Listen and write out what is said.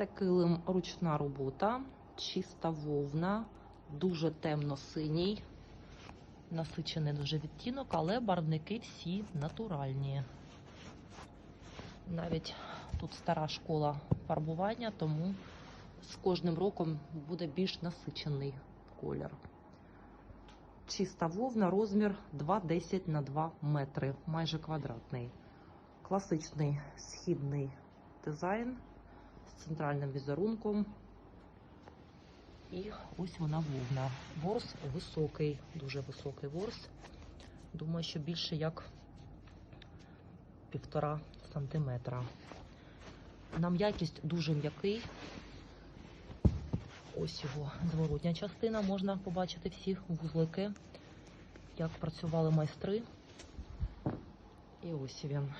Це килим ручна робота, чиста вовна, дуже темно-синій, насичений дуже відтінок, але барвники всі натуральні. Навіть тут стара школа фарбування, тому з кожним роком буде більш насичений колір. Чиста вовна, розмір 2,10 на 2 метри, майже квадратний. Класичний східний дизайн центральним візерунком. І ось вона вовна. Ворс високий, дуже високий ворс. Думаю, що більше як півтора сантиметра. На м'якість дуже м'який. Ось його зворотня частина. Можна побачити всі вузлики, як працювали майстри. І ось він.